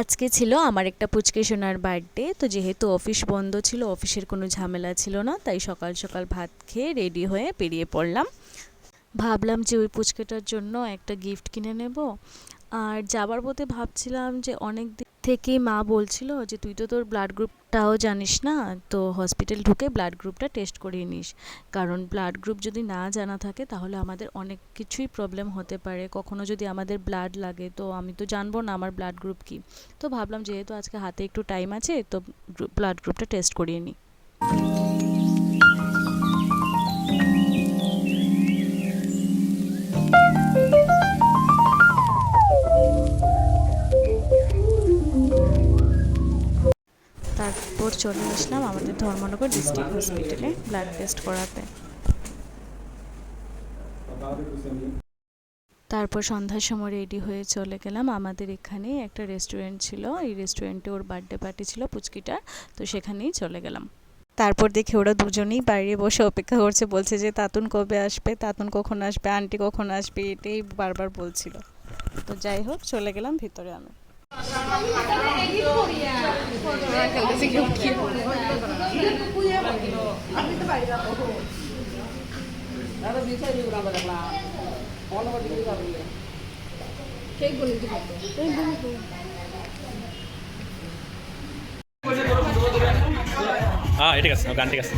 আজকে ছিল আমার একটা পুচকে সোনার বার্থডে, তো যেহেতু অফিস বন্ধ ছিল, অফিসের কোনো ঝামেলা ছিল না, তাই সকাল সকাল ভাত খেয়ে রেডি হয়ে বেরিয়ে পড়লাম। ভাবলাম যে ওই পুচকেটার জন্য একটা গিফট কিনে নেব। আর যাবার পথে ভাবছিলাম যে অনেক দিন থেকেই মা বলছিল যে, তুই তো তোর ব্লাড গ্রুপটাও জানিস না, তো হসপিটাল ঢুকে ব্লাড গ্রুপটা টেস্ট করিয়ে নিস। কারণ ব্লাড গ্রুপ যদি না জানা থাকে, তাহলে আমাদের অনেক কিছুই প্রবলেম হতে পারে। কখনো যদি আমাদের ব্লাড লাগে, তো আমি তো জানব না আমার ব্লাড গ্রুপ কি। তো ভাবলাম, যেহেতু আজকে হাতে একটু টাইম আছে, তো ব্লাড গ্রুপটা টেস্ট করিয়ে নিই। তারপর চলে আসলাম আমাদের ধর্মনগর ডিস্ট্রিক্ট হসপিটালে ব্লাড টেস্ট করাতে। তারপর সন্ধ্যার সময় রেডি হয়ে চলে গেলাম। আমাদের এখানে একটা রেস্টুরেন্ট ছিল। এই রেস্টুরেন্টে ওর বার্থডে পার্টি ছিল পুচকিটার, তো সেখানেই চলে গেলাম। তারপর দেখি ওরা দুজনেই বাইরে বসে অপেক্ষা করছে। বলছে যে, তাতুন কবে আসবে? তাতুন কখন আসবে? আন্টি কখন আসবে? এটাই বারবার বলছিল। তো যাই হোক, চলে গেলাম ভিতরে আমি। হ্যাঁ ঠিক আছে গান ঠিক আছে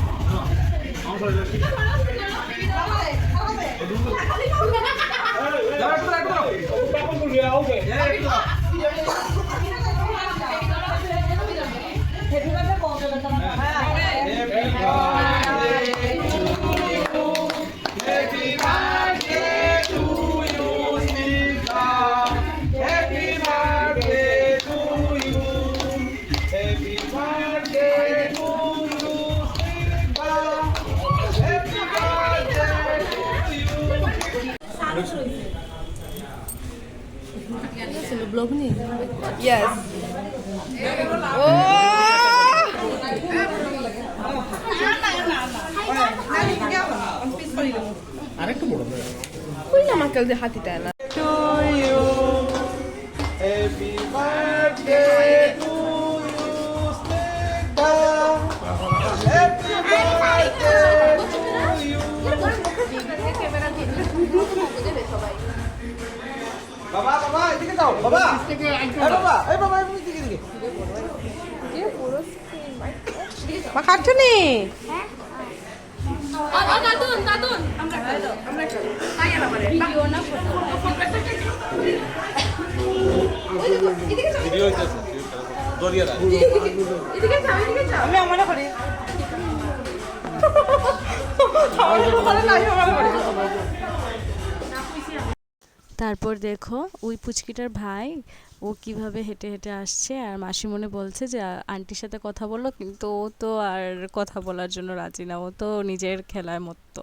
vlog nih? Yes. Oh! Puoi la macchina di Hatitana? To you, happy birthday to you, Stella. Happy birthday to you. বাবা বাবা এদিকে যাও বাবা। বাবা এই বাবা এদিকে এদিকে। মা খাচ্ছ নি? আমি আমার করি তারপর দেখো ওই পুচকিটার ভাই ও কীভাবে হেঁটে হেঁটে আসছে আর মাসিমণি বলছে যে আন্টির সাথে কথা বলো। কিন্তু ও তো আর কথা বলার জন্য রাজি না। ও তো নিজের খেলায় মত্ত।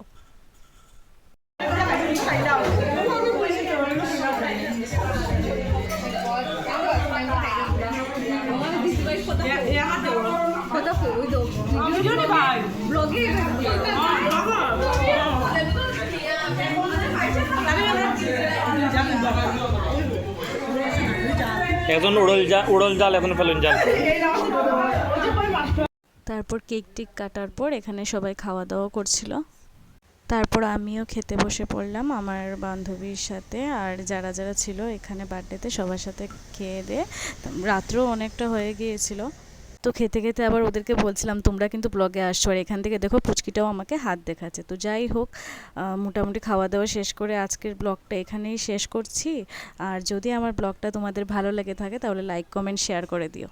একজন উড়ল জাল উড়ল জাল, এখন ফেলুন জাল। তারপর কেক টেক কাটার পর এখানে সবাই খাওয়া দাওয়া করছিল। তারপর আমিও খেতে বসে পড়লাম আমার বান্ধবীর সাথে আর যারা যারা ছিল এখানে বার্থডেতে সবার সাথে খেয়ে দিয়ে, রাত্রেও অনেকটা হয়ে গিয়েছিল। তো খেতে খেতে আবার ওদেরকে বলছিলাম, তোমরা কিন্তু ব্লগে আসছো আর এখান থেকে দেখো পুচকিটাও আমাকে হাত দেখাচ্ছে। তো যাই হোক মোটামুটি খাওয়া দাওয়া শেষ করে আজকের ব্লগটা এখানেই শেষ করছি। আর যদি আমার ব্লগটা তোমাদের ভালো লেগে থাকে তাহলে লাইক কমেন্ট শেয়ার করে দিও।